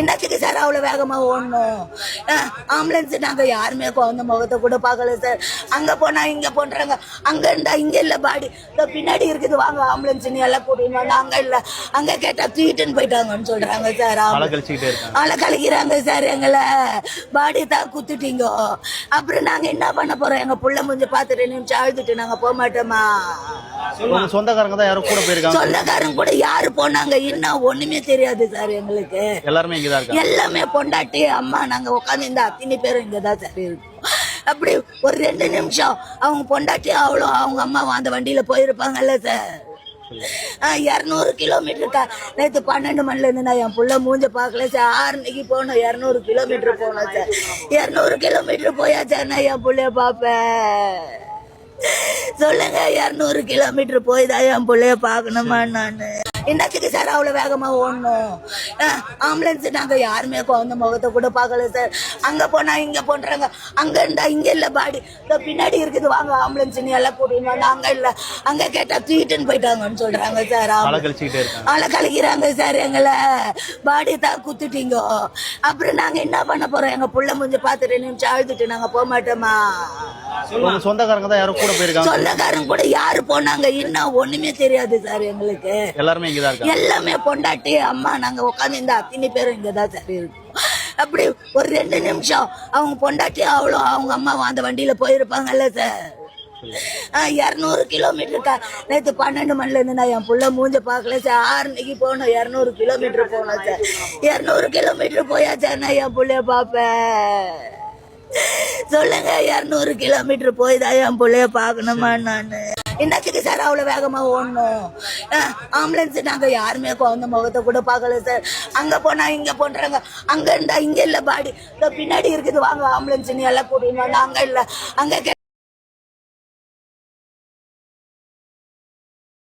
என்னத்துக்கு சார்? அவ்வளோ வேகமாக ஓடணும். ஆம்புலன்ஸ் நாங்கள் யாருமே குழந்த முகத்தை கூட பார்க்கல சார். அங்கே போனால் இங்கே போன்றாங்க. அங்கே இருந்தால் இங்கே இல்லை பாடி. இதோ பின்னாடி இருக்குது. வாங்க ஆம்புலன்ஸ்னு எல்லாம் வாங்க அங்கே இல்லை. அங்கே கேட்டால் தூக்கிட்டுன்னு போயிட்டாங்கன்னு சொல்கிறாங்க சார். ஆளை கலக்கிறாங்க சார் எங்களை. பாடி தான் குத்துட்டீங்க. அப்புறம் நாங்கள் என்ன பண்ண போகிறோம் எங்கள் புள்ள முடிஞ்சு பார்த்து ரெண்டு நிமிஷம் அழுதுட்டு நாங்கள் போக மாட்டோமா? சொந்தக்காரங்க தான் யாரோ கூட போயிருக்காங்க. சொந்தக்காரங்க கூட யாரு போனாங்க? இன்னும் ஒண்ணுமே தெரியாது சார் எங்களுக்கு. எல்லாருமே எல்லாமே பொண்டாட்டி அம்மா நாங்க உட்காந்து இந்த அத்தனை பேரும் இங்க தான் சார் இருக்கோம். அப்படி ஒரு ரெண்டு நிமிஷம் அவங்க பொண்டாட்டி அவ்வளோ அவங்க அம்மா அந்த வண்டியில போயிருப்பாங்கல்ல சார் இரநூறு கிலோமீட்டருக்கா நேற்று பன்னெண்டு மணில இருந்து நான் என் புள்ள மூஞ்ச பார்க்கல சார் ஆறுனைக்கு போகணும் இரநூறு கிலோமீட்டர் போகணும் சார் இரநூறு கிலோமீட்டர் போயாச்சா நான் என் புள்ளைய பார்ப்பேன். சொல்லுங்க இரநூறு கிலோமீட்டர் போய் தான் என் பிள்ளைய பார்க்கணுமா நான்? என்னத்துக்கு சார் அவ்வளோ வேகமாக ஓடணும்? ஆம்புலன்ஸ் நாங்கள் யாருமே குழந்த முகத்தை கூட பார்க்கல சார். அங்கே போனால் இங்கே போன்றாங்க. அங்கே இருந்தா இங்கே இல்லை பாடி. பின்னாடி இருக்குது வாங்க ஆம்புலன்ஸ்னு எல்லாம் கூட்டின்னு அங்கே இல்லை. அங்கே கேட்டால் தூக்கிட்டுன்னு போயிட்டாங்கன்னு சொல்கிறாங்க சார். ஆளை கலக்கிறாங்க சார் எங்களை. பாடி தான் குத்துட்டீங்க. அப்புறம் நாங்கள் என்ன பண்ண போகிறோம் எங்கள் புள்ள முடிஞ்சு பார்த்து ரெண்டு நிமிஷம் அழுதுட்டு நாங்கள் போக மாட்டோமா? உங்க சொந்தக்காரங்க தான் யாரோ கூட போயிருக்காங்க. சொந்தக்காரங்க கூட யாரு போனாங்க? இன்னும் ஒண்ணுமே தெரியாது சார் எங்களுக்கு. எல்லாருமே இருக்காங்க. எல்லாமே பொண்டாட்டி அம்மா நாங்க உட்காந்து இந்த அத்தனை பேரும் இங்க தான் சார் இருக்கோம். அப்படி ஒரு ரெண்டு நிமிஷம் அவங்க பொண்டாட்டி அவ்வளோ அவங்க அம்மா அந்த வண்டியில போயிருப்பாங்கல்ல சார். இரநூறு கிலோமீட்டருக்கா நேற்று பன்னெண்டு மணில இருந்து நான் என் புள்ள மூஞ்ச பார்க்கல சார். ஆறுனைக்கு போகணும் இரநூறு கிலோமீட்டர் போகணும் சார். இரநூறு கிலோமீட்டர் போயாச்சா நான் என் புள்ளைய பார்ப்பேன். சொல்லுங்க இரநூறு கிலோமீட்டர் போய் தான் என் பிள்ளைய பார்க்கணுமா நான். என்னத்துக்கு சார்? அவ்வளோ வேகமாக ஓடணும். ஆம்புலன்ஸ் நாங்கள் யாருமே குழந்த முகத்தை கூட பார்க்கல சார். அங்கே போனால் இங்கே போன்றாங்க அங்கே இருந்தா இங்கே இல்லை பாடி. பின்னாடி இருக்குது வாங்க ஆம்புலன்ஸ்னு எல்லாம் கூட்டின்னு அங்கே இல்லை. அங்கே